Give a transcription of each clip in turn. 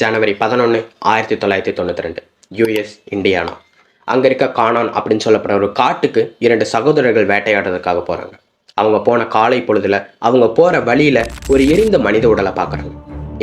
ஜனவரி பதினொன்று ஆயிரத்தி தொள்ளாயிரத்தி தொண்ணூற்றி ரெண்டு. US Indiana? அங்கே இருக்க கானான் அப்படின்னு சொல்லப்படுற ஒரு காட்டுக்கு இரண்டு சகோதரர்கள் வேட்டையாடுறதுக்காக போகிறாங்க அவங்க போன காலை பொழுதுல அவங்க போகிற வழியில் ஒரு எரிந்த மனித உடலை பார்க்குறாங்க.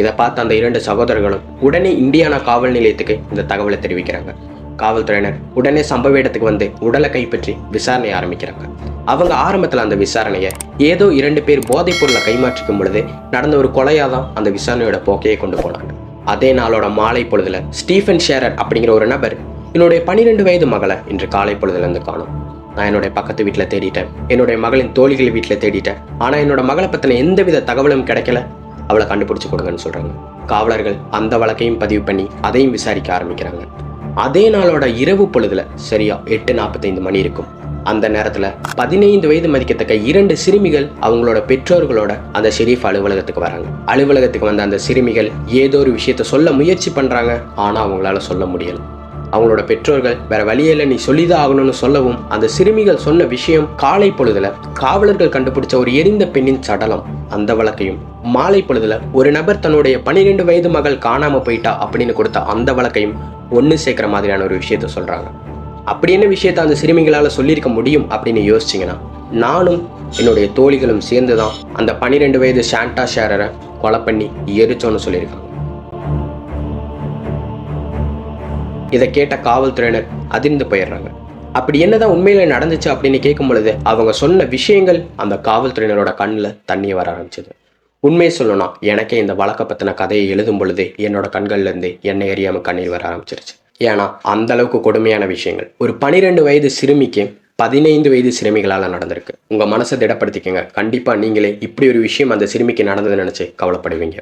இதை பார்த்து அந்த இரண்டு சகோதரர்களும் உடனே இந்தியானா காவல் நிலையத்துக்கு இந்த தகவலை தெரிவிக்கிறாங்க. காவல்துறையினர் உடனே சம்பவ இடத்துக்கு வந்து உடலை கைப்பற்றி விசாரணை ஆரம்பிக்கிறாங்க. அவங்க ஆரம்பத்தில் அந்த விசாரணையை ஏதோ இரண்டு பேர் போதைப் பொருளை கைமாற்றிக்கும் பொழுது நடந்த ஒரு கொலையாக தான் அந்த விசாரணையோட போக்கையே கொண்டு போனாங்க. அதே நாளோட மாலை பொழுதுல ஸ்டீஃபன் ஷேரர் அப்படிங்கிற ஒரு நபர் என்னுடைய பன்னிரெண்டு வயது மகளை இன்று காலை பொழுதுலேருந்து காணும். நான் என்னுடைய பக்கத்து வீட்டில் தேடிட்டேன். என்னுடைய மகளின் தோழிகள் வீட்டில் தேடிட்டேன். ஆனால் என்னோட மகளை பற்றின எந்தவித தகவலும் கிடைக்கல. அவளை கண்டுபிடிச்சு கொடுங்கன்னு சொல்கிறாங்க காவலர்கள் அந்த வழக்கையும் பதிவு பண்ணி அதையும் விசாரிக்க ஆரம்பிக்கிறாங்க. அதே நாளோட இரவு பொழுதுல சரியா எட்டு நாற்பத்தைந்து மணி இருக்கும். அந்த நேரத்தில் பதினைந்து வயது மதிக்கத்தக்க இரண்டு சிறுமிகள் அவங்களோட பெற்றோர்களோட அந்த ஷெரீஃப் அலுவலகத்துக்கு வராங்க. அலுவலகத்துக்கு வந்த அந்த சிறுமிகள் ஏதோ ஒரு விஷயத்த சொல்ல முயற்சி பண்ணுறாங்க ஆனால் அவங்களால சொல்ல முடியல. அவங்களோட பெற்றோர்கள் வேற வழியில நீ சொல்லிதான் ஆகணும்னு சொல்லவும் அந்த சிறுமிகள் சொன்ன விஷயம் காலை பொழுதுல காவலர்கள் கண்டுபிடிச்ச ஒரு எரிந்த பெண்ணின் சடலம். அந்த வழக்கையும் மாலை பொழுதுல ஒரு நபர் தன்னுடைய பன்னிரெண்டு வயது மகள் காணாம போயிட்டா அப்படின்னு கொடுத்த அந்த வழக்கையும் ஒன்று சேர்க்கிற மாதிரியான ஒரு விஷயத்த சொல்றாங்க. அப்படி என்ன விஷயத்த அந்த சிறுமிகளால் சொல்லியிருக்க முடியும் அப்படின்னு யோசிச்சிங்கன்னா நானும் என்னுடைய தோழிகளும் சேர்ந்து தான் அந்த பன்னிரெண்டு வயது ஷாண்டா ஷேரரை கொலை பண்ணி எரிச்சோன்னு சொல்லியிருக்காங்க. இதை கேட்ட காவல்துறையினர் அதிர்ந்து போயிடுறாங்க. அப்படி என்னதான் உண்மையில நடந்துச்சு அப்படின்னு கேட்கும் பொழுது அவங்க சொன்ன விஷயங்கள் அந்த காவல்துறையினரோட கண்ணில் தண்ணி வர ஆரம்பிச்சது. உண்மையை சொல்லணும்னா எனக்கே இந்த வழக்க பற்றின கதையை எழுதும் பொழுது என்னோட கண்கள்லேருந்து என்னை அறியாம கண்ணீர் வர ஆரம்பிச்சிருச்சு. ஏன்னா அந்த அளவுக்கு கொடுமையான விஷயங்கள். ஒரு பனிரெண்டு வயது சிறுமிக்கு பதினைந்து வயது சிறுமிகளால் நடந்திருக்கு. உங்கள் மனசை திடப்படுத்திக்கங்க. கண்டிப்பாக நீங்களே இப்படி ஒரு விஷயம் அந்த சிறுமிக்கு நடந்ததுன்னு நினச்சி கவலைப்படுவீங்க.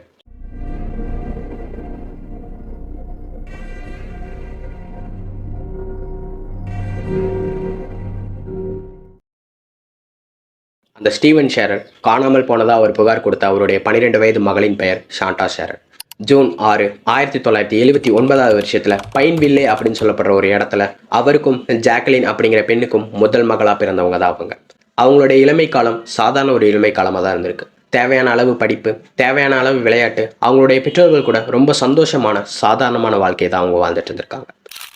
அந்த ஸ்டீவன் ஷேரர் காணாமல் போனதாக அவர் புகார் கொடுத்த அவருடைய பன்னிரெண்டு வயது மகளின் பெயர் ஷாண்டா ஷேரர் ஜூன் ஆறு ஆயிரத்தி தொள்ளாயிரத்தி எழுபத்தி ஒன்பதாவது வருஷத்துல பைன்வில்லே அப்படின்னு சொல்லப்படுற ஒரு இடத்துல அவருக்கும் ஜாக்கலின் அப்படிங்கிற பெண்ணுக்கும் முதல் மகளா பிறந்தவங்க தான் அவங்க அவங்களுடைய இளமை காலம் சாதாரண ஒரு இளமை காலமாக தான் இருந்திருக்கு. தேவையான அளவு படிப்பு தேவையான அளவு விளையாட்டு அவங்களுடைய பெற்றோர்கள் கூட ரொம்ப சந்தோஷமான சாதாரணமான வாழ்க்கையை தான் அவங்க வாழ்ந்துட்டு இருந்திருக்காங்க.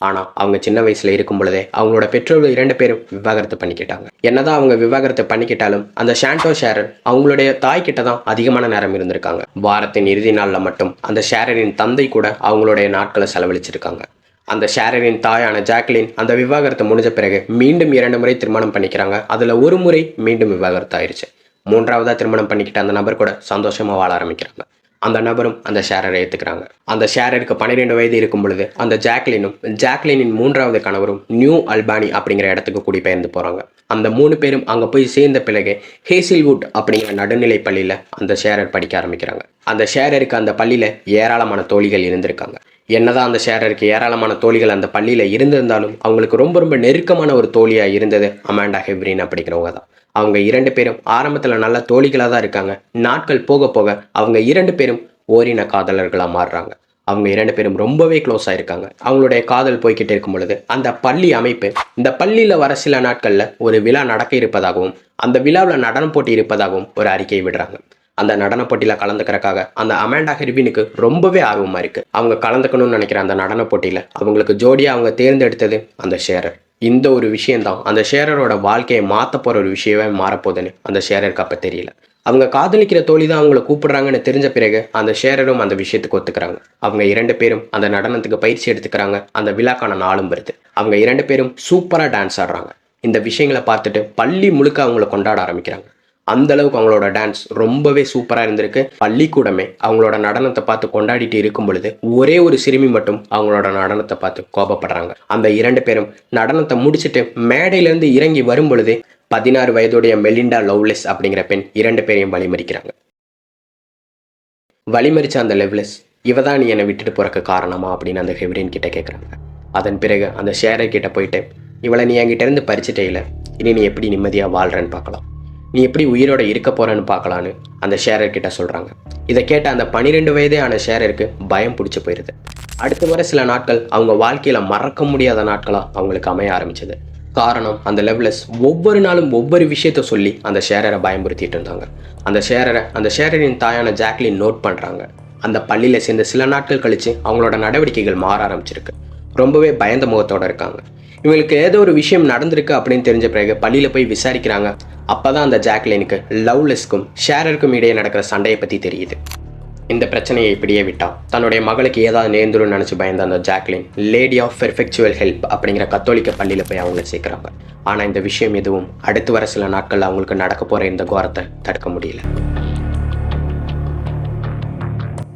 ஆனால் அவங்க சின்ன வயசில் இருக்கும் பொழுதே அவங்களோட பெற்றோர்கள் இரண்டு பேரும் விவாகரத்து பண்ணிக்கிட்டாங்க. என்னதான் அவங்க விவாகரத்து பண்ணிக்கிட்டாலும் அந்த ஷாண்டோ ஷேரர் அவங்களுடைய தாய் கிட்ட தான் அதிகமான நேரம் இருந்திருக்காங்க. வாரத்தின் இறுதி நாளில் மட்டும் அந்த ஷேரரின் தந்தை கூட அவங்களுடைய நாட்களை செலவழிச்சிருக்காங்க. அந்த ஷேரரின் தாயான ஜாக்லின் அந்த விவாகரத்து முடிஞ்ச பிறகு மீண்டும் இரண்டு முறை திருமணம் பண்ணிக்கிறாங்க. அதில் ஒரு முறை மீண்டும் விவாகரத்து ஆயிடுச்சு மூன்றாவதாக திருமணம் பண்ணிக்கிட்ட அந்த நபர் கூட சந்தோஷமாக வாழ ஆரம்பிக்கிறாங்க. அந்த நபரும் அந்த ஷேரரை ஏற்றுக்கிறாங்க அந்த ஷேரருக்கு பன்னிரெண்டு வயது இருக்கும் பொழுது அந்த ஜாக்லினும் ஜாக்லினின் மூன்றாவது கணவரும் நியூ அல்பானி அப்படிங்கிற இடத்துக்கு குடிபெயர்ந்து போகிறாங்க அந்த மூணு பேரும் அங்கே போய் சேர்ந்த பிறகு ஹேசில்வுட் அப்படிங்கிற நடுநிலை பள்ளியில் அந்த ஷேரர் படிக்க ஆரம்பிக்கிறாங்க. அந்த ஷேரருக்கு அந்த பள்ளியில் ஏராளமான தோழிகள் இருந்திருக்காங்க. என்னதான் அந்த ஷேரருக்கு ஏராளமான தோழிகள் அந்த பள்ளியில் இருந்திருந்தாலும் அவங்களுக்கு ரொம்ப ரொம்ப நெருக்கமான ஒரு தோழியாக இருந்தது அமாண்டா ஹெப்ரின் அப்படிங்கிறவங்க தான் அவங்க இரண்டு பேரும் ஆரம்பத்தில் நல்ல தோழிகளாக தான் இருக்காங்க. நாட்கள் போக போக அவங்க இரண்டு பேரும் ஓரின காதலர்களாக மாறுறாங்க. அவங்க இரண்டு பேரும் ரொம்பவே க்ளோஸ் ஆயிருக்காங்க அவங்களுடைய காதல் போய்கிட்டே இருக்கும் பொழுது அந்த பள்ளி அமைப்பு இந்த பள்ளியில் வர சில நாட்களில் ஒரு விழா நடக்க இருப்பதாகவும் அந்த விழாவில் நடனம் போட்டி இருப்பதாகவும் ஒரு அறிக்கையை விடுறாங்க. அந்த நடன போட்டியில் கலந்துக்கிறக்காக அந்த அமேண்டா ஹெர்வினுக்கு ரொம்பவே ஆர்வமாக இருக்குது அவங்க கலந்துக்கணும்னு நினைக்கிற அந்த நடன போட்டியில் அவங்களுக்கு ஜோடியாக அவங்க தேர்ந்தெடுத்தது அந்த ஷேரர் இந்த ஒரு விஷயம்தான். அந்த ஷேரரோட வாழ்க்கையை மாற்ற போகிற ஒரு விஷயமே மாறப்போகுதுன்னு அந்த ஷேரருக்கு அப்போ தெரியல. அவங்க காதலிக்கிற தோழி தான் அவங்கள கூப்பிடுறாங்கன்னு தெரிஞ்ச பிறகு அந்த ஷேரரும் அந்த விஷயத்துக்கு ஒத்துக்கிறாங்க. அவங்க இரண்டு பேரும் அந்த நடனத்துக்கு பயிற்சி எடுத்துக்கிறாங்க. அந்த விழாக்கான நாளும் வருது. அவங்க இரண்டு பேரும் சூப்பராக டான்ஸ் ஆடுறாங்க. இந்த விஷயங்களை பார்த்துட்டு பள்ளி முழுக்க அவங்கள கொண்டாட ஆரம்பிக்கிறாங்க. அந்த அளவுக்கு அவங்களோட டான்ஸ் ரொம்பவே சூப்பராக இருந்திருக்கு. பள்ளிக்கூடமே அவங்களோட நடனத்தை பார்த்து கொண்டாடிட்டு இருக்கும் பொழுது ஒரே ஒரு சிறுமி மட்டும் அவங்களோட நடனத்தை பார்த்து கோபப்படுறாங்க. அந்த இரண்டு பேரும் நடனத்தை முடிச்சுட்டு மேடையிலேருந்து இறங்கி வரும் பொழுது பதினாறு வயதுடைய மெலிண்டா லவ்லெஸ் அப்படிங்கிற பெண் இரண்டு பேரையும் வழிமறிக்கிறாங்க. வழிமறிச்ச அந்த லெவ்லெஸ் இவ தான் நீ என்னை விட்டுட்டு போறக்கு காரணமா? அப்படின்னு அந்த ஹெவரின் கிட்ட கேட்குறாங்க அதன் பிறகு அந்த ஷேரர் கிட்ட போயிட்டு இவளை நீ என்கிட்ட இருந்து பறிச்சிட்டே இல்லை. இனி நீ எப்படி நிம்மதியாக வாழ்றேன்னு பார்க்கலாம். நீ எப்படி உயிரோட இருக்க போறன்னு பார்க்கலான்னு அந்த ஷேரர் கிட்ட சொல்றாங்க. இதை கேட்ட அந்த பனிரெண்டு வயதே ஆன ஷேரருக்கு பயம் பிடிச்சி போயிருது. அடுத்த வர சில நாட்கள் அவங்க வாழ்க்கையில மறக்க முடியாத நாட்களா அவங்களுக்கு அமைய ஆரம்பிச்சது. காரணம் அந்த லெவலஸ் ஒவ்வொரு நாளும் ஒவ்வொரு விஷயத்த சொல்லி அந்த ஷேரரை பயமுறுத்திட்டு இருந்தாங்க. அந்த ஷேரரை அந்த ஷேரரின் தாயான ஜாக்லின் நோட் பண்றாங்க. அந்த பள்ளியில் சேர்ந்த சில நாட்கள் கழித்து அவங்களோட நடவடிக்கைகள் மாற ஆரம்பிச்சிருக்கு. ரொம்பவே பயந்த முகத்தோட இருக்காங்க. இவங்களுக்கு ஏதோ ஒரு விஷயம் நடந்திருக்கு அப்படின்னு தெரிஞ்ச பிறகு பள்ளியில் போய் விசாரிக்கிறாங்க. அப்போ தான் அந்த ஜாக்லினுக்கு லவ்லெஸ்க்கும் ஷேரருக்கும் இடையே நடக்கிற சண்டையை பற்றி தெரியுது. இந்த பிரச்சனையை இப்படியே விட்டால் தன்னுடைய மகளுக்கு ஏதாவது நேர்ந்துடும் நினச்சி பயந்த அந்த Jacqueline lady of perpetual help அப்படிங்கிற கத்தோலிக்க பள்ளியில் போய் அவங்கள சேர்க்குறாங்க. ஆனால் இந்த விஷயம் எதுவும் அடுத்து வர சில நாட்கள் அவங்களுக்கு நடக்க போகிற இந்த கோரத்தை தடுக்க முடியல.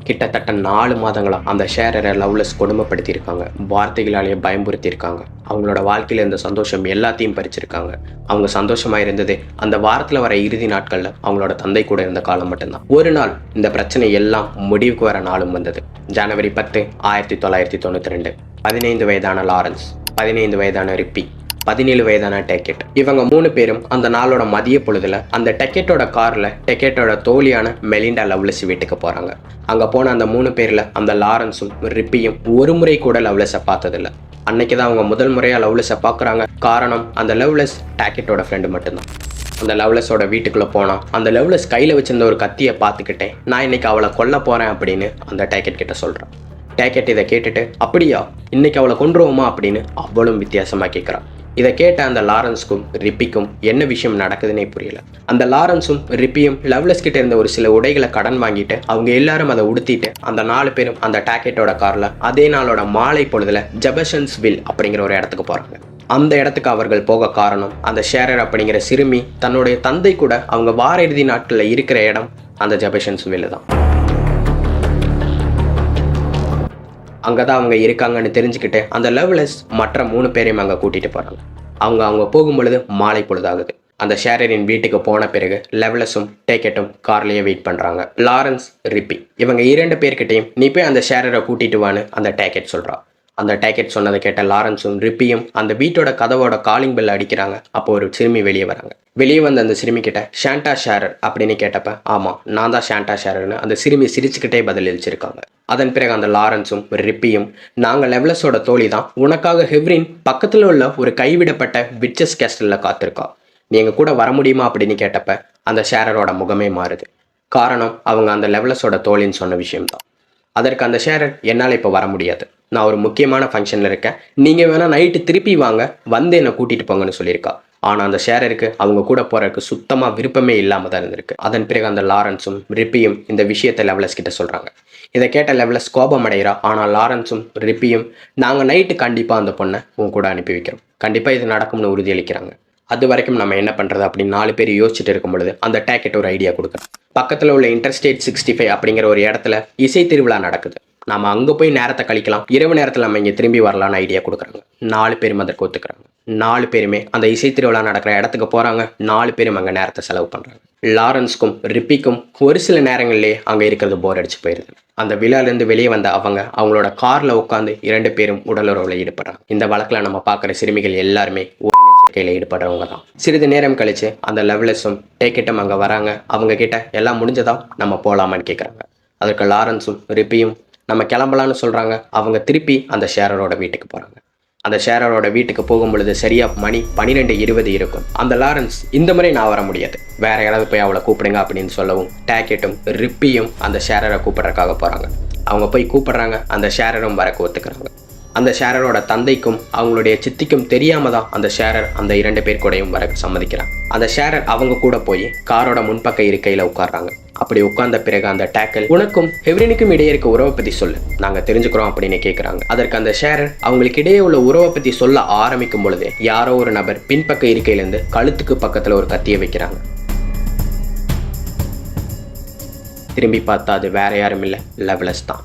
கிட்டத்தட்ட நாலு மாதங்களாக அந்த ஷேரரை லவ்லெஸ் கொடுமைப்படுத்தியிருக்காங்க. வார்த்தைகளாலேயே பயமுறுத்தியிருக்காங்க அவங்களோட வாழ்க்கையில் இருந்த சந்தோஷம் எல்லாத்தையும் பறிச்சிருக்காங்க. அவங்க சந்தோஷமாக இருந்ததே அந்த வாரத்தில் வர இறுதி நாட்களில் அவங்களோட தந்தை கூட இருந்த காலம் மட்டும்தான். ஒரு நாள் இந்த பிரச்சனை எல்லாம் முடிவுக்கு வர நாளும் வந்தது. ஜனவரி பத்து ஆயிரத்தி தொள்ளாயிரத்தி தொண்ணூற்றி ரெண்டு. பதினைந்து வயதான லாரன்ஸ் பதினைந்து வயதான ரிப்பி. பதினேழு வயதான டெக்கெட். இவங்க மூணு பேரும் அந்த நாளோட மதிய பொழுதுல அந்த டெக்கெட்டோட கார்ல டெக்கெட்டோட தோழியான மெலிண்டா லவ்லஸ் வீட்டுக்கு போறாங்க. அங்க போன அந்த மூணு பேர்ல அந்த லாரன்ஸும் ரிப்பியும் ஒரு முறை கூட லவ்லஸை பார்த்ததில்ல. அன்னைக்கு தான் அவங்க முதல் முறையா லவ்லஸை பார்க்குறாங்க. காரணம் அந்த லவ்லஸ் டேக்கெட்டோட ஃப்ரெண்டு மட்டும்தான். அந்த லவ்லஸோட வீட்டுக்குள்ளே போனால் அந்த லவ்லஸ் கையில் வச்சிருந்த ஒரு கத்தியை பார்த்துக்கிட்டேன். நான் இன்னைக்கு அவளை கொல்ல போகிறேன் அப்படின்னு அந்த டேக்கெட் கிட்ட சொல்கிறேன் டேக்கெட் இதை கேட்டுட்டு அப்படியா? இன்னைக்கு அவளை கொண்டுருவோமா அப்படின்னு அவளும் வித்தியாசமாக கேட்குறான் இதை கேட்ட அந்த லாரன்ஸ்க்கும் ரிப்பிக்கும் என்ன விஷயம் நடக்குதுன்னே புரியல. அந்த லாரன்ஸும் ரிப்பியும் லவ்லஸ் கிட்ட இருந்த ஒரு சில உடைகளை கடன் வாங்கிட்டு அவங்க எல்லாரும் அதை உடுத்திட்டு அந்த நாலு பேரும் அந்த டாக்கெட்டோட கார்ல அதே நாளோட மாலை பொழுதுல ஜபஷன்ஸ் வில் அப்படிங்கிற ஒரு இடத்துக்கு போறாங்க. அந்த இடத்துக்கு அவர்கள் போக காரணம் அந்த ஷேரர் அப்படிங்கிற சிறுமி தன்னுடைய தந்தை கூட அவங்க வார இறுதி நாட்களில் இருக்கிற இடம் அந்த ஜபஷன்ஸ் வில்லு தான். அங்கே தான் அவங்க இருக்காங்கன்னு தெரிஞ்சுக்கிட்டு அந்த லெவலஸ் மற்ற மூணு பேரையும் அங்கே கூட்டிகிட்டு போகிறாங்க அவங்க அவங்க போகும்பொழுது மாலை பொழுதாகுது. அந்த ஷேரரின் வீட்டுக்கு போன பிறகு லெவலஸும் டேக்கெட்டும் கார்லேயே வெயிட் பண்ணுறாங்க லாரன்ஸ் ரிப்பி இவங்க இரண்டு பேர்கிட்டையும் நீ போய் அந்த ஷேரரை கூட்டிட்டு வான்னு அந்த டேக்கெட் சொல்கிறா அந்த டேக்கெட் சொன்னதை கேட்ட லாரன்ஸும் ரிப்பியும் அந்த வீட்டோட கதவோட காலிங் பெல் அடிக்கிறாங்க. அப்போ ஒரு சிறுமி வெளியே வராங்க. வெளியே வந்த அந்த சிறுமி கிட்ட ஷாண்டா ஷேரர் அப்படின்னு கேட்டப்ப ஆமாம் நான் தான் ஷாண்டா ஷேரர்னு அந்த சிறுமி சிரிச்சுக்கிட்டே பதிலளிச்சிருக்காங்க அதன் பிறகு அந்த லாரன்ஸும் ரிப்பியும் நாங்கள் லெவலஸோட தோழி தான். உனக்காக ஹெவ்ரின் பக்கத்தில் உள்ள ஒரு கைவிடப்பட்ட விட்சஸ் கேஸ்டலில் காத்திருக்கா. நீ எங்கள் கூட வர முடியுமா? அப்படின்னு கேட்டப்ப அந்த ஷேரரோட முகமே மாறுது. காரணம் அவங்க அந்த லெவலஸோட தோழின்னு சொன்ன விஷயம்தான். அதற்கு அந்த ஷேரர் என்னால் இப்போ வர முடியாது. நான் ஒரு முக்கியமான ஃபங்க்ஷனில் இருக்கேன். நீங்கள் வேணால் நைட்டு திருப்பி வாங்க. வந்து என்னை கூட்டிகிட்டு போங்கன்னு சொல்லியிருக்கா. ஆனால் அந்த ஷேரருக்கு அவங்க கூட போகிறதுக்கு சுத்தமாக விருப்பமே இல்லாமல் தான் இருந்திருக்கு. அதன் பிறகு அந்த லாரன்ஸும் ரிப்பியும் இந்த விஷயத்தை லெவலஸ் கிட்ட சொல்கிறாங்க இதை கேட்ட லெவலஸ் கோபம் அடைகிறா. ஆனால் லாரன்ஸும் ரிப்பியும் நாங்கள் நைட்டு கண்டிப்பாக அந்த பொண்ணை உன் கூட அனுப்பி வைக்கிறோம். கண்டிப்பாக இது நடக்கும்னு உறுதியளிக்கிறாங்க. அது வரைக்கும் நம்ம என்ன பண்ணுறது அப்படின்னு நாலு பேர் யோசிச்சுட்டு இருக்கும் பொழுது அந்த டேக்கெட் ஒரு ஐடியா கொடுக்குறோம் பக்கத்தில் உள்ள இன்டர்ஸ்டேட் சிக்ஸ்டி ஃபைவ் அப்படிங்கிற ஒரு இடத்துல இசை திருவிழா நடக்குது. நம்ம அங்கே போய் நேரத்தை கழிக்கலாம். இரவு நேரத்தில் நம்ம இங்கே திரும்பி வரலான்னு ஐடியா கொடுக்குறாங்க. நாலு பேரும் அதற்கு ஒத்துக்கிறாங்க. நாலு பேருமே அந்த இசை திருவிழா நடக்கிற இடத்துக்கு போகிறாங்க நாலு பேரும் அங்கே நேரத்தை செலவு பண்ணுறாங்க லாரன்ஸ்க்கும் ரிப்பிக்கும் ஒரு சில நேரங்கள்லேயே அங்கே இருக்கிறது போர் அடிச்சு போயிடுது அந்த விழாலேருந்து வெளியே வந்த அவங்க அவங்களோட காரில் உட்காந்து இரண்டு பேரும் உடலுறவில் ஈடுபடுறாங்க. இந்த வழக்கில் நம்ம பார்க்குற சிறுமிகள் எல்லாருமே கையில் ஈடுபடுறவங்க தான். சிறிது நேரம் கழித்து அந்த லெவலஸும் டேக்கெட்டும் அங்கே வராங்க. அவங்க கிட்ட எல்லாம் முடிஞ்சதா நம்ம போகலாமான்னு கேட்குறாங்க அதற்கு லாரன்ஸும் ரிப்பியும் நம்ம கிளம்பலான்னு சொல்கிறாங்க அவங்க திருப்பி அந்த ஷேரரோட வீட்டுக்கு போகிறாங்க அந்த ஷேரரோட வீட்டுக்கு போகும் பொழுது சரியா மணி பன்னிரெண்டு இருபது இருக்கும். அந்த லாரன்ஸ் இந்த முறை நான் வர முடியாது. வேற யாராவது போய் அவளை கூப்பிடுங்க அப்படின்னு சொல்லவும் டேக்கெட்டும் ரிப்பியும் அந்த ஷேரரை கூப்பிடுறதுக்காக போகிறாங்க அவங்க போய் கூப்பிடுறாங்க. அந்த ஷேரரும் வரக்கு ஒத்துக்கிறாங்க. அந்த ஷேரரோட தந்தைக்கும் அவங்களுடைய சித்திக்கும் தெரியாம தான் அந்த ஷேரர் அந்த இரண்டு பேர் கூடயும் வர சம்மதிக்கிறான். அந்த ஷேரர் அவங்க கூட போய் காரோட முன்பக்க இருக்கையில உட்கார்றாங்க. அப்படி உட்கார்ந்த பிறகு அந்த டேக்கல் உனக்கும் ஹெவ்ரினுக்கும் இடையே இருக்க உறவை பத்தி சொல்லு. நாங்க தெரிஞ்சுக்கிறோம் அப்படின்னு கேட்கறாங்க அதற்கு அந்த ஷேரர் அவங்களுக்கு இடையே உள்ள உறவை பத்தி சொல்ல ஆரம்பிக்கும் பொழுது யாரோ ஒரு நபர் பின்பக்க இருக்கையிலேருந்து கழுத்துக்கு பக்கத்துல ஒரு கத்தியை வைக்கிறாங்க. திரும்பி பார்த்தா அது வேற யாரும் இல்லை லெவலஸ் தான்.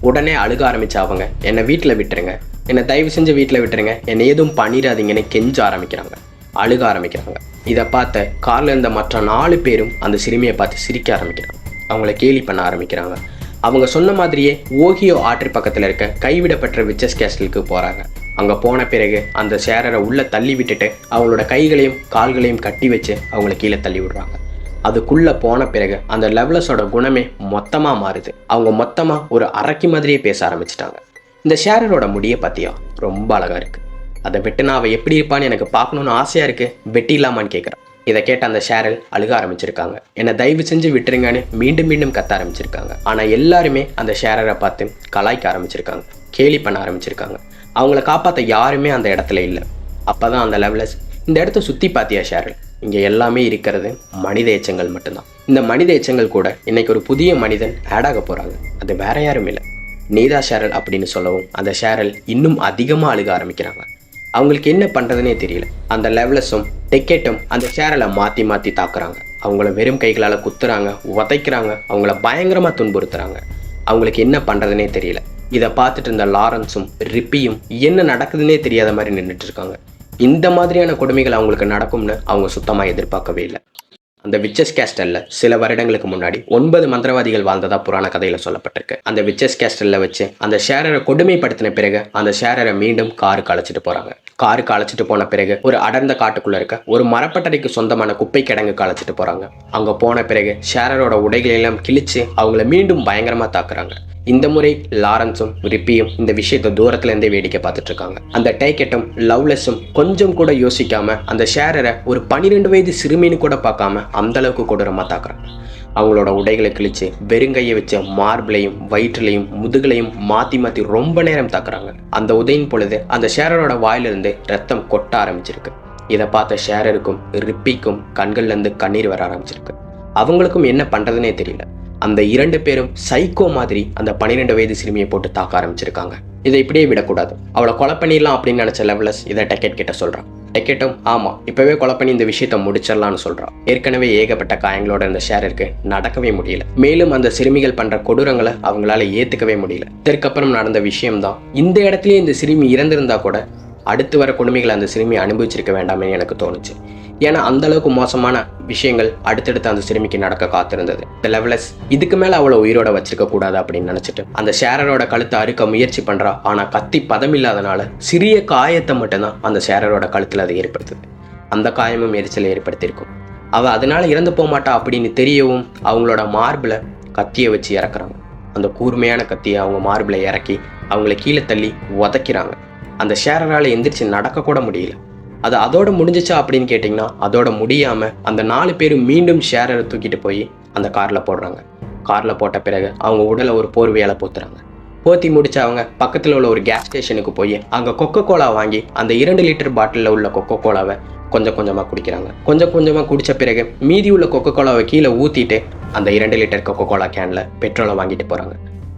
உடனே அழுக ஆரம்பிச்ச அவங்க என்னை வீட்டில் விட்டுருங்க. என்னை தயவு செஞ்சு வீட்டில் விட்டுருங்க. என்னை எதுவும் பண்ணிடாதீங்கன்னு கெஞ்ச ஆரம்பிக்கிறாங்க. அழுக ஆரம்பிக்கிறாங்க. இதை பார்த்த காரில் இருந்த மற்ற நாலு பேரும் அந்த சிறுமியை பார்த்து சிரிக்க ஆரம்பிக்கிறாங்க. அவங்கள கேலி பண்ண ஆரம்பிக்கிறாங்க. அவங்க சொன்ன மாதிரியே ஓஹியோ ஆற்று பக்கத்தில் இருக்க கைவிடப்பட்ட விச்சஸ் கேஸ்டலுக்கு போகிறாங்க அங்கே போன பிறகு அந்த சேரரை உள்ளே தள்ளி விட்டுட்டு அவங்களோட கைகளையும் கால்களையும் கட்டி வச்சு அவங்கள கீழே தள்ளி விடுறாங்க. அதுக்குள்ளே போன பிறகு அந்த லெவலஸோட குணமே மொத்தமாக மாறுது. அவங்க மொத்தமாக ஒரு அரக்கி மாதிரியே பேச ஆரம்பிச்சிட்டாங்க. இந்த ஷேரரோட முடியை பார்த்தியா ரொம்ப அழகாக இருக்குது அதை வெட்டினா அவள் எப்படி இருப்பான்னு எனக்கு பார்க்கணுன்னு ஆசையாக இருக்குது வெட்டிடலாமான்னு கேட்குறான் இதை கேட்ட அந்த ஷேரல் அழுக ஆரம்பிச்சிருக்காங்க. என்னை தயவு செஞ்சு விட்டுருங்கன்னு மீண்டும் மீண்டும் கத்த ஆரம்பிச்சிருக்காங்க. ஆனால் எல்லாருமே அந்த ஷேரரை பார்த்து கலாய்க்க ஆரம்பிச்சிருக்காங்க. கேலி பண்ண ஆரம்பிச்சிருக்காங்க. அவங்கள காப்பாற்ற யாருமே அந்த இடத்துல இல்லை. அப்போ தான் அந்த லெவலஸ் இந்த இடத்த சுற்றி பார்த்தியா ஷேரல்? இங்கே எல்லாமே இருக்கிறது மனித எச்சங்கள் மட்டும்தான். இந்த மனித எச்சங்கள் கூட இன்னைக்கு ஒரு புதிய மனிதன் ஆட் ஆக போகிறாங்க அது வேற யாரும் இல்லை. நீதா ஷேரல் அப்படின்னு சொல்லவும் அந்த ஷேரல் இன்னும் அதிகமாக அழுக ஆரம்பிக்கிறாங்க. அவங்களுக்கு என்ன பண்ணுறதுனே தெரியல. அந்த லெவலஸும் டெக்கெட்டும் அந்த ஷேரலை மாற்றி மாற்றி தாக்குறாங்க. அவங்கள வெறும் கைகளால் குத்துறாங்க உதைக்கிறாங்க அவங்கள பயங்கரமாக துன்புறுத்துறாங்க. அவங்களுக்கு என்ன பண்ணுறதுனே தெரியல. இதை பார்த்துட்டு இருந்த லாரன்ஸும் ரிப்பியும் என்ன நடக்குதுன்னே தெரியாத மாதிரி நின்றுட்டு இருக்காங்க. இந்த மாதிரியான கொடுமைகள் அவங்களுக்கு நடக்கும்னு அவங்க சுத்தமாக எதிர்பார்க்கவே இல்லை. அந்த விச்சஸ் கேஸ்டல்ல சில வருடங்களுக்கு முன்னாடி ஒன்பது மந்திரவாதிகள் வாழ்ந்ததா புராண கதையில சொல்லப்பட்டிருக்கு. அந்த விச்சஸ் கேஸ்டல்ல வச்சு அந்த ஷேரரை கொடுமைப்படுத்தின பிறகு அந்த ஷேரரை மீண்டும் காருக்கு அழைச்சிட்டு போறாங்க. காருக்கு அழைச்சிட்டு போன பிறகு ஒரு அடர்ந்த காட்டுக்குள்ள இருக்க ஒரு மரப்பட்டறைக்கு சொந்தமான குப்பை கிடங்குக்கு அழைச்சிட்டு போறாங்க. அங்க போன பிறகு ஷேரரோட உடைகளை எல்லாம் கிழிச்சு அவங்கள மீண்டும் பயங்கரமா தாக்குறாங்க. இந்த முறை லாரன்ஸும் ரிப்பியும் இந்த விஷயத்தை தூரத்துல இருந்தே வேடிக்கை பார்த்துட்டு இருக்காங்க அந்த டைக்கெட்டும் லவ்லெஸ்ஸும் கொஞ்சம் கூட யோசிக்காம அந்த ஷேரரை ஒரு பன்னிரெண்டு வயது சிறுமின்னு கூட பார்க்காம அந்த அளவுக்கு கொடூரமா தாக்குறாங்க. அவங்களோட உடைகளை கிழிச்சு வெறுங்கையை வச்ச மார்பிளையும் வயிற்றுலையும் முதுகலையும் மாத்தி மாத்தி ரொம்ப நேரம் தாக்குறாங்க. அந்த உதயின் பொழுது அந்த ஷேரரோட வாயிலிருந்து ரத்தம் கொட்ட ஆரம்பிச்சிருக்கு. இதை பார்த்த ஷேரருக்கும் ரிப்பிக்கும் கண்கள்ல இருந்து கண்ணீர் வர ஆரம்பிச்சிருக்கு. அவங்களுக்கும் என்ன பண்றதுனே தெரியல. அந்த இரண்டு பேரும் சைக்கோ மாதிரி அந்த பன்னிரெண்டு வயது சிறுமியை போட்டு தாக்க ஆரம்பிச்சிருக்காங்க. இதை இப்படியே விடக்கூடாது. அவளை கொலை பண்ணிடலாம் அப்படின்னு நினைச்ச லெவலஸ் இதை டெக்கெட் கிட்ட சொல்றான். டெக்கெட்டும் ஆமா இப்பவே கொலை பண்ணி இந்த விஷயத்த முடிச்சிடலாம்னு சொல்றான். ஏற்கனவே ஏகப்பட்ட காயங்களோட இந்த ஷேருக்கு நடக்கவே முடியல. மேலும் அந்த சிறுமிகள் பண்ற கொடூரங்களை அவங்களால ஏத்துக்கவே முடியல. இதற்கப்புறம் நடந்த விஷயம்தான் இந்த இடத்துலயே இந்த சிறுமி இறந்திருந்தா கூட அடுத்து வர கொடுமைகளை அந்த சிறுமி அனுபவிச்சிருக்க வேண்டாமே எனக்கு தோணுச்சு. ஏன்னா அந்த அளவுக்கு மோசமான விஷயங்கள் அடுத்தடுத்து அந்த சிறுமிக்கு நடக்க காத்திருந்தது. இந்த லெவலஸ் இதுக்கு மேல அவளை உயிரோட வச்சிருக்க கூடாது அப்படின்னு நினைச்சிட்டு அந்த ஷேரரோட கழுத்தை அறுக்க முயற்சி பண்றா. ஆனா கத்தி பதம் இல்லாதனால சிறிய காயத்தை மட்டும்தான் அந்த ஷேரரோட கழுத்துல அதை ஏற்படுத்துது. அந்த காயமும் எரிச்சலை ஏற்படுத்தியிருக்கும். அவ அதனால இறந்து போக மாட்டா அப்படின்னு தெரியவும் அவங்களோட மார்பில் கத்தியை வச்சு இறக்குறாங்க. அந்த கூர்மையான கத்தியை அவங்க மார்பில் இறக்கி அவங்கள கீழே தள்ளி உதைக்கிறாங்க. அந்த ஷேரரால் எந்திரிச்சு நடக்க கூட முடியல. அது அதோட முடிஞ்சிச்சா அப்படின்னு கேட்டிங்கன்னா அதோட முடியாமல் அந்த நாலு பேரும் மீண்டும் ஷேரரை தூக்கிட்டு போய் அந்த காரில் போடுறாங்க. காரில் போட்ட பிறகு அவங்க உடலை ஒரு போர்வையால் போத்துறாங்க. போத்தி முடிச்ச அவங்க பக்கத்தில் உள்ள ஒரு கேஸ் ஸ்டேஷனுக்கு போய் அங்கே கொக்கோ கோலா வாங்கி அந்த இரண்டு லிட்டர் பாட்டிலில் உள்ள கொக்கோ கோலாவை கொஞ்சம் கொஞ்சமாக குடிக்கிறாங்க. கொஞ்சம் கொஞ்சமாக குடித்த பிறகு மீதி உள்ள கொக்கோ கோலாவை கீழே ஊற்றிட்டு அந்த இரண்டு லிட்டர் கொக்கோ கோலா கேனில் பெட்ரோலை வாங்கிட்டு போகிறாங்க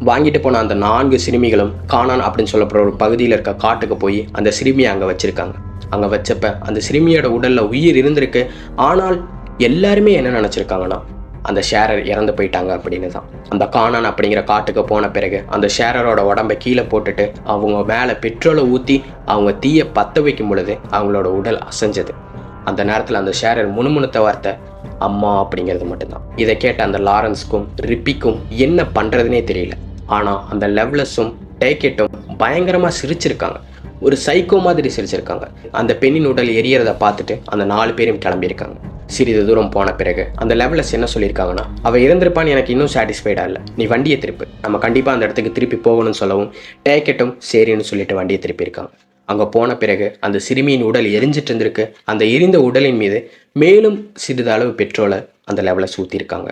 வாங்கிட்டு போன அந்த நான்கு சிறுமிகளும் காணான் அப்படின்னு சொல்லப்படுற ஒரு பகுதியில் இருக்க காட்டுக்கு போய் அந்த சிறுமியை அங்கே வச்சுருக்காங்க. அங்கே வச்சப்ப அந்த சிறுமியோட உடலில் உயிர் இருந்திருக்கு. ஆனால் எல்லாருமே என்ன நினச்சிருக்காங்கன்னா அந்த ஷேரர் இறந்து போயிட்டாங்க அப்படின்னு தான் அந்த காணான் அப்படிங்கிற காட்டுக்கு போன பிறகு அந்த ஷேரரோட உடம்பை கீழே போட்டுட்டு அவங்க மேலே பெட்ரோலை ஊற்றி அவங்க தீயை பற்ற வைக்கும் பொழுது அவங்களோட உடல் அசைஞ்சது. அந்த நேரத்தில் அந்த ஷேரர் முணுமுணுத்த வார்த்தை அம்மா அப்படிங்கிறது மட்டும்தான். இதை கேட்ட அந்த லாரன்ஸ்க்கும் ரிப்பிக்கும் என்ன பண்ணுறதுனே தெரியல. ஆனால் அந்த லெவ்லஸும் டேக்கெட்டும் பயங்கரமாக சிரிச்சிருக்காங்க. ஒரு சைக்கோ மாதிரி சிரிச்சிருக்காங்க. அந்த பெண்ணின் உடல் எரியறதை பார்த்துட்டு அந்த நாலு பேரும் கிளம்பியிருக்காங்க. சிறிது தூரம் போன பிறகு அந்த லெவலஸ் என்ன சொல்லியிருக்காங்கன்னா அவள் இறந்திருப்பான்னு எனக்கு இன்னும் சாட்டிஸ்ஃபைடாக இல்லை. நீ வண்டியை திருப்பு. நம்ம கண்டிப்பாக அந்த இடத்துக்கு திருப்பி போகணும்னு சொல்லவும் டேக்கெட்டும் சரின்னு சொல்லிட்டு வண்டியை திருப்பியிருக்காங்க. அங்கே போன பிறகு அந்த சிறுமியின் உடல் எரிஞ்சிட்டு இருந்திருக்கு. அந்த எரிந்த உடலின் மீது மேலும் சிறிதளவு பெட்ரோலை அந்த லெவலில் ஊற்றிருக்காங்க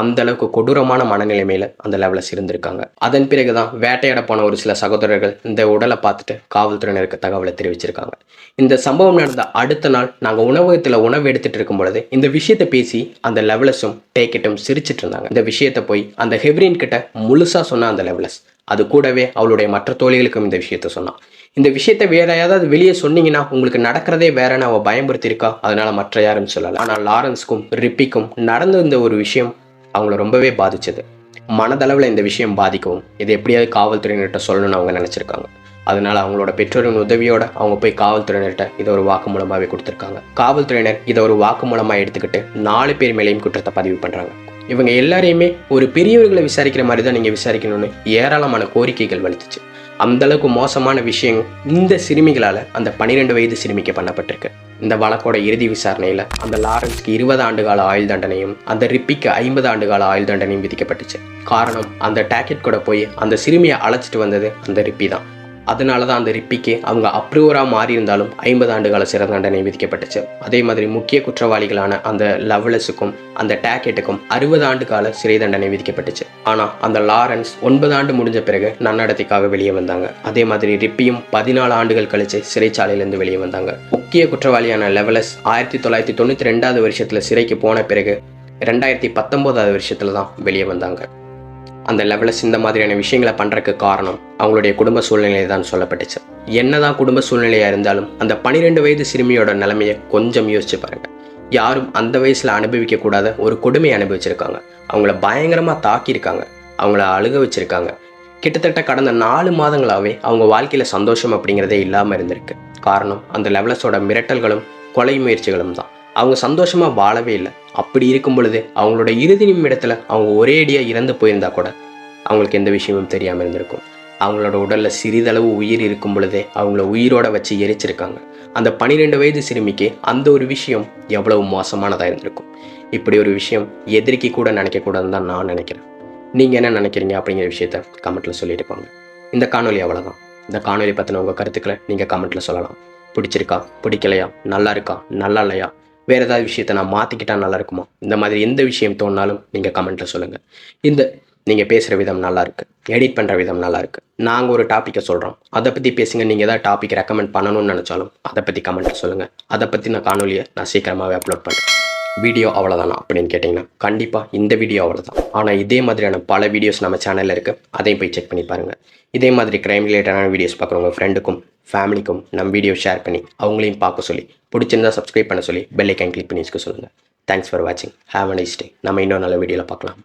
அந்த அளவுக்கு கொடூரமான மனநிலைமையில அந்த லெவலில் இருந்திருக்காங்க அதன் பிறகுதான் வேட்டையாட போன ஒரு சில சகோதரர்கள் இந்த உடலை பார்த்துட்டு காவல்துறையினருக்கு தகவலை தெரிவிச்சிருக்காங்க. இந்த சம்பவம் நடந்த அடுத்த நாள் நாங்கள் உணவகத்தில் உணவு எடுத்துட்டு இருக்கும் பொழுது இந்த விஷயத்தை பேசி அந்த லெவலஸும் டேக்கெட்டும் சிரிச்சிட்டு இருந்தாங்க. இந்த விஷயத்தை போய் அந்த ஹெவ்ரின் கிட்ட முழுசா சொன்ன அந்த லெவலஸ் அது கூடவே அவளுடைய மற்ற தோழிகளுக்கும் இந்த விஷயத்த சொன்னான். இந்த விஷயத்தை வேற ஏதாவது வெளியே சொன்னீங்கன்னா உங்களுக்கு நடக்கிறதே வேறன்னு அவ பயன்படுத்தியிருக்கா அதனால மற்ற யாரும் சொல்லலாம் ஆனால் லாரன்ஸ்க்கும் ரிப்பிக்கும் நடந்த இந்த ஒரு விஷயம் அவங்கள ரொம்பவே பாதிச்சது. மனதளவில் இந்த விஷயம் பாதிக்கவும் இது எப்படியாவது காவல்துறையினர்கிட்ட சொல்லணும்னு அவங்க நினச்சிருக்காங்க. அதனால அவங்களோட பெற்றோரின் உதவியோட அவங்க போய் காவல்துறையினர்கிட்ட இதை ஒரு வாக்குமூலமாகவே கொடுத்துருக்காங்க. காவல்துறையினர் இதை ஒரு வாக்குமூலமாக எடுத்துக்கிட்டு நாலு பேர் மேலேயும் குற்றத்தை பதிவு பண்ணுறாங்க இவங்க எல்லாரையுமே ஒரு பெரியவர்களை விசாரிக்கிற மாதிரி தான் நீங்கள் விசாரிக்கணும்னு ஏராளமான கோரிக்கைகள் வலுத்துச்சு. அந்த அளவுக்கு மோசமான விஷயம் இந்த சிறுமிகளால் அந்த பன்னிரெண்டு வயது சிறுமிக்கு பண்ணப்பட்டிருக்கு. இந்த வழக்கோட இறுதி விசாரணையில் அந்த லாரன்ஸ்க்கு இருபது ஆண்டு கால ஆயுள் தண்டனையும் அந்த ரிப்பிக்கு ஐம்பது ஆண்டு கால ஆயுள் தண்டனையும் விதிக்கப்பட்டுச்சு. காரணம் அந்த டேக்கெட் கூட போய் அந்த சிறுமியை அழைச்சிட்டு வந்தது அந்த ரிப்பி தான் அதனால தான் அந்த ரிப்பிக்கு அவங்க அப்ரூவராக மாறி இருந்தாலும் ஐம்பது ஆண்டு கால சிறை தண்டனை விதிக்கப்பட்டுச்சு. அதே மாதிரி முக்கிய குற்றவாளிகளான அந்த லவ்லஸுக்கும் அந்த டேக்கெட்டுக்கும் அறுபது ஆண்டு கால சிறை தண்டனை விதிக்கப்பட்டுச்சு. ஆனால் அந்த லாரன்ஸ் ஒன்பது ஆண்டு முடிஞ்ச பிறகு நன்னடத்தைக்காக வெளியே வந்தாங்க. அதே மாதிரி ரிப்பியும் பதினாலு ஆண்டுகள் கழிச்சு சிறைச்சாலையிலேருந்து வெளியே வந்தாங்க. முக்கிய குற்றவாளியான லெவலஸ் ஆயிரத்தி தொள்ளாயிரத்தி தொண்ணூற்றி ரெண்டாவது வருஷத்தில் சிறைக்கு போன பிறகு ரெண்டாயிரத்தி பத்தொம்போதாவது வருஷத்தில் தான் வெளியே வந்தாங்க. அந்த லெவலஸ் இந்த மாதிரியான விஷயங்களை பண்ணுறதுக்கு காரணம் அவங்களுடைய குடும்ப சூழ்நிலை தான் சொல்லப்பட்டுச்சு. என்னதான் குடும்ப சூழ்நிலையாக இருந்தாலும் அந்த பனிரெண்டு வயது சிறுமியோட நிலைமையை கொஞ்சம் யோசிச்சு பாருங்க. யாரும் அந்த வயசில் அனுபவிக்கக்கூடாத ஒரு கொடுமையை அனுபவிச்சிருக்காங்க. அவங்கள பயங்கரமாக தாக்கியிருக்காங்க. அவங்கள அழுக வச்சிருக்காங்க. கிட்டத்தட்ட கடந்த நாலு மாதங்களாகவே அவங்க வாழ்க்கையில் சந்தோஷம் அப்படிங்கிறதே இல்லாமல் இருந்திருக்கு. காரணம் அந்த லெவலஸோட மிரட்டல்களும் கொலை முயற்சிகளும் தான். அவங்க சந்தோஷமாக வாழவே இல்லை. அப்படி இருக்கும் பொழுது அவங்களோட இறுதி நிமிடத்தில் அவங்க ஒரே அடியாக இறந்து போயிருந்தா கூட அவங்களுக்கு எந்த விஷயமும் தெரியாமல் இருந்திருக்கும். அவங்களோட உடலில் சிறிதளவு உயிர் இருக்கும் பொழுதே அவங்கள உயிரோட வச்சு எரிச்சிருக்காங்க. அந்த பன்னிரெண்டு வயது சிறுமிக்கு அந்த ஒரு விஷயம் எவ்வளவு மோசமானதாக இருந்திருக்கும். இப்படி ஒரு விஷயம் எதிரிக்கு கூட நினைக்கக்கூடாதுன்னு தான் நான் நினைக்கிறேன். நீங்கள் என்ன நினைக்கிறீங்க அப்படிங்கிற விஷயத்த கமெண்ட்டில் சொல்லிட்டு போங்க. இந்த காணொலி அவ்வளோதான் இந்த காணொலி பற்றின உங்கள் கருத்துக்களை நீங்கள் கமெண்ட்டில் சொல்லலாம். பிடிச்சிருக்கா? பிடிக்கலையா? நல்லா இருக்கா? நல்லா இல்லையா? வேறு ஏதாவது விஷயத்தை நான் மாற்றிக்கிட்டால் நல்லா இருக்குமா? இந்த மாதிரி எந்த விஷயம் தோணினாலும் நீங்கள் கமெண்ட்டில் சொல்லுங்கள் இந்த நீங்கள் பேசுகிற விதம் நல்லாயிருக்கு எடிட் பண்ணுற விதம் நல்லாயிருக்கு நாங்கள் ஒரு டாப்பிக்கை சொல்கிறோம் அதை பற்றி பேசுங்க. நீங்கள் ஏதாவது டாபிக் ரெக்கமெண்ட் பண்ணணும்னு நினச்சாலும் அதை பற்றி கமெண்ட்டில் சொல்லுங்கள் அதை பற்றி நான் காணொலியை நான் சீக்கிரமாகவே அப்லோட் பண்ணுறேன் வீடியோ அவ்வளோதானா அப்படின்னு கேட்டிங்கன்னா கண்டிப்பாக இந்த வீடியோ அவ்வளோதான் ஆனால் இதே மாதிரியான பல வீடியோஸ் நம்ம சேனலில் இருக்குது அதையும் போய் செக் பண்ணி பாருங்கள் இதே மாதிரி க்ரைம் ரிலேட்டடான வீடியோஸ் பார்க்குறவங்க ஃப்ரெண்டுக்கும் ஃபேமிலிக்கும் நம்ம வீடியோ ஷேர் பண்ணி அவங்களையும் பார்க்க சொல்லி பிடிச்சிருந்தா சப்ஸ்கிரைப் பண்ண சொல்லி பெல் கிளிக் பண்ணி வச்சுக்க சொல்லுங்கள் தேங்க்ஸ் ஃபார் வாட்சிங் ஹேவ் அ நைஸ் டே நம்ம இன்னும் நல்ல வீடியோவில் பார்க்கலாம்.